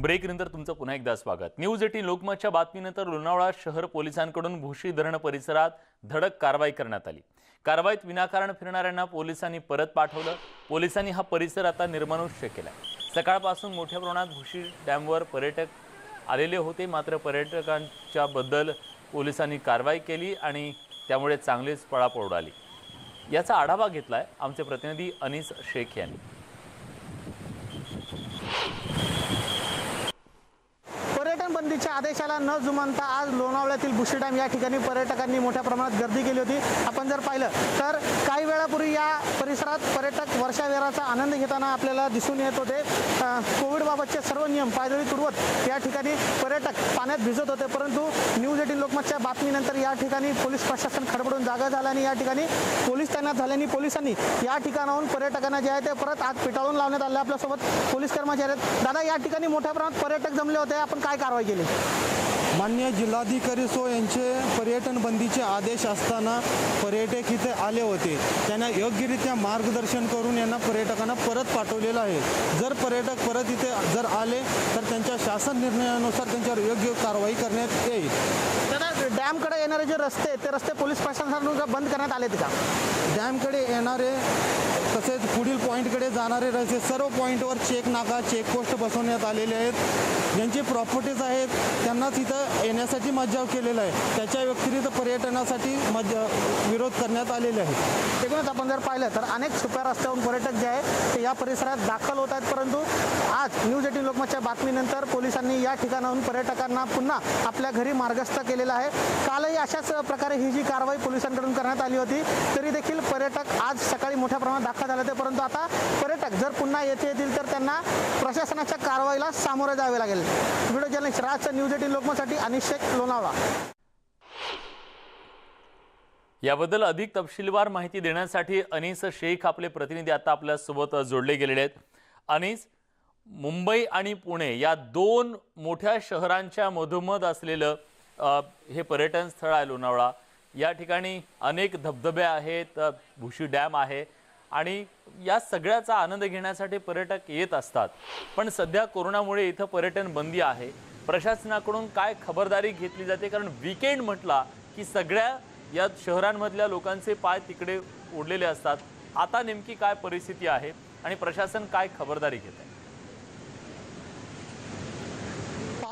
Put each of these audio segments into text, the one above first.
Break नंतर तुमचं पुन्हा एकदा स्वागत. न्यूज एटीन लोकमतच्या बातमीनंतर लोणावळा शहर पोलिसांकडून भुशी धरण परिसरात धडक कारवाई करण्यात आली. कारवाईत विनाकारण फिरणाऱ्यांना पोलिसांनी परत पाठवलं. पोलिसांनी हा परिसर आता निर्मनुष्य केला सकाळपासून मोठ्या प्रमाणात भुशी डॅमवर पर्यटक आलेले होते. मात्र पर्यटकांच्या बद्दल पोलिसांनी कारवाई केली आणि त्यामुळे चांगलीच पळापळ उडाली. याचा आढावा घेतलाय आमचे प्रतिनिधी अनिस शेख यांनी. Let me tell आदेशाला न जुमानता आज लोणावळ्यातील बुशी डॅम या ठिकाणी पर्यटकांनी मोठ्या प्रमाणात गर्दी केली होती. आपण जर पाहिलं तर काही वेळापूर्वी या परिसरात पर्यटक वर्षावेराचा आनंद घेताना आपल्याला दिसून येत होते. कोविडबाबतचे सर्व नियम पायदळी तुडवत या ठिकाणी पर्यटक पाण्यात भिजत होते. परंतु न्यूज एटीन लोकमतच्या बातमीनंतर या ठिकाणी पोलीस प्रशासन खडबडून जागा झाला आणि या ठिकाणी पोलीस तैनात झाल्याने पोलिसांनी या ठिकाणाहून पर्यटकांना जे आहे ते परत आत पिटाळून लावण्यात आले. आपल्यासोबत पोलीस कर्मचारी आहेत. दादा या ठिकाणी मोठ्या प्रमाणात पर्यटक जमले होते. आपण काय कारवाई केली? मान्य जिल्हाधिकारी सो यांचे पर्यटन बंदीचे आदेश असताना पर्यटक इथे आले होते. त्यांना योग्यरित्या मार्गदर्शन करून यांना पर्यटकांना परत पाठवलेलं आहे. जर पर्यटक परत इथे जर आले तर त्यांच्या शासन निर्णयानुसार त्यांच्यावर योग्य कारवाई करण्यात डॅमकडे येणारे जे रस्ते आहेत, ते रस्ते पोलीस प्रशासनाकडून बंद करण्यात आलेत का? डॅमकडे येणारे तसेच पुढील पॉईंटकडे जाणारे रस्ते सर्व पॉईंटवर चेक नाका चेकपोस्ट बसवण्यात आलेले आहेत. ज्यांची प्रॉपर्टीज आहेत त्यांनाच इथं येण्यासाठी मज्जाव केलेला आहे. त्याच्या व्यतिरिक्त पर्यटनासाठी मज विरोध करण्यात आलेले आहे एकूणच आपण जर पाहिलं तर अनेक छुप्या रस्त्यावरून पर्यटक जे आहे ते या परिसरात दाखल होत आहेत. परंतु आज न्यूज एटीन लोकमतच्या बातमीनंतर पोलिसांनी या ठिकाणाहून पर्यटकांना पुन्हा आपल्या घरी मार्गस्थ केलेलं आहे. कालही अशाच प्रकारे ही जी कारवाई पोलिसांकडून करण्यात आली होती तरी देखील पर्यटक आज सकाळी मोठ्या प्रमाणात दाखल झाले होते. परंतु आता पर्यटक जर पुन्हा येथे येतील तर त्यांना प्रशासनाच्या कारवाईला सामोरे जावे लागेल. Video journalist Raj news eighteen लोकमतसाठी Anish Shaikh Lonavala. याबद्दल अधिक तपशीलवार माहिती देण्यासाठी अनिस शेख आपले प्रतिनिधी आता आपल्यासोबत जोडले गेलेले आहेत. अनिस मुंबई आणि पुणे या दोन मोठ्या शहरांच्या मधोमध असलेलं हे पर्यटन स्थळ आहे लोणावळा. या ठिकाणी अनेक धबधबे आहेत भुशी डॅम आहे आणि या सगळ्याचा आनंद घेण्यासाठी पर्यटक येत असतात. पण सध्या कोरोनामुळे इथं पर्यटन बंदी आहे. प्रशासनाकडून काय खबरदारी घेतली जाते? कारण विकेंड म्हटला की सगळ्या या शहरांमधल्या लोकांचे पाय तिकडे ओढलेले असतात. आता नेमकी काय परिस्थिती आहे आणि प्रशासन काय खबरदारी घेत आहे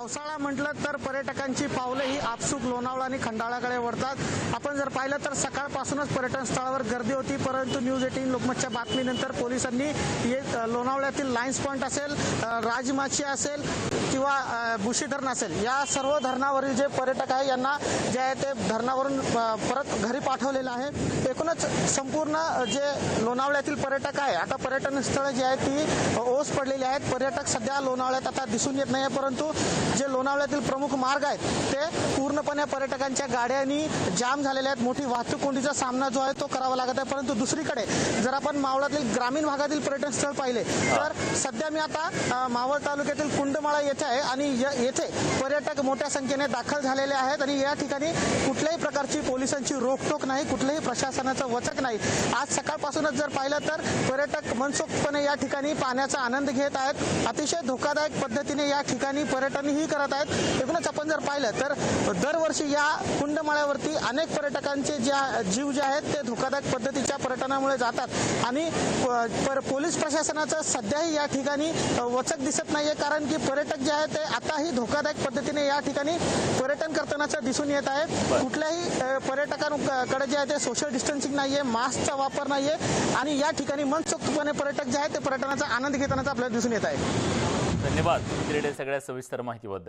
पावसाळा म्हटलं तर पर्यटकांची पावलं ही आपसूक लोणावळा आणि खंडाळाकडे वळतात. आपण जर पाहिलं तर सकाळपासूनच पर्यटन स्थळावर गर्दी होती परंतु न्यूज एटीन लोकमतच्या बातमीनंतर पोलिसांनी ये लोणावळ्यातील लायन्स पॉईंट असेल राजमाची असेल किंवा बुशी धरण असेल या सर्व धरणावरील जे पर्यटक आहे यांना जे आहे ते धरणावरून परत घरी पाठवलेलं आहे. एकूणच संपूर्ण जे लोणावळ्यातील पर्यटक आहे आता पर्यटन स्थळं जी आहेत ती ओस पडलेली आहेत. पर्यटक सध्या लोणावळ्यात आता दिसून येत नाही परंतु जे लोणावळ्यातील प्रमुख मार्ग आहेत ते पूर्णपणे पर्यटकांच्या गाड्यांनी जाम झालेले आहेत. मोठी वाहतूक कोंडीचा सामना जो आहे तो करावा लागत आहे. परंतु दुसरीकडे जर आपण मावळातील ग्रामीण भागातील पर्यटन स्थळ पाहिले तर सध्या मी आता मावळ तालुक्यातील कुंडमाळा येथे आहे आणि य- येथे पर्यटक मोठ्या संख्येने दाखल झालेले आहेत आणि या ठिकाणी कुठल्याही प्रकारची पोलिसांची रोखटोक नाही कुठल्याही प्रशासनाचं वचक नाही. आज सकाळपासूनच जर पाहिलं तर पर्यटक मनसोक्तपणे या ठिकाणी पाण्याचा आनंद घेत आहेत. अतिशय धोकादायक पद्धतीने या ठिकाणी पर्यटनही करत आहेत. एकूणच आपण जर पाहिलं तर दरवर्षी या कुंडमाळ्यावरती अनेक पर्यटकांचे ज्या जीव जे आहेत ते धोकादायक पद्धतीच्या पर्यटनामुळे जातात. आणि पोलीस प्रशासनाचं सध्याही या ठिकाणी वचक दिसत नाहीये. कारण की पर्यटक जे आहेत ते आताही धोकादायक पद्धतीने या ठिकाणी पर्यटन करतानाचं दिसून येत आहे. कुठल्याही पर्यटकांकडे जे आहे ते सोशल डिस्टन्सिंग नाहीये मास्कचा वापर नाहीये. आणि या ठिकाणी मनसोक्तपणे पर्यटक जे आहेत ते पर्यटनाचा आनंद घेतानाचा आपल्याला दिसून येत आहे. धन्यवाद. दिलेल्या सगळ्या सविस्तर माहितीबद्दल.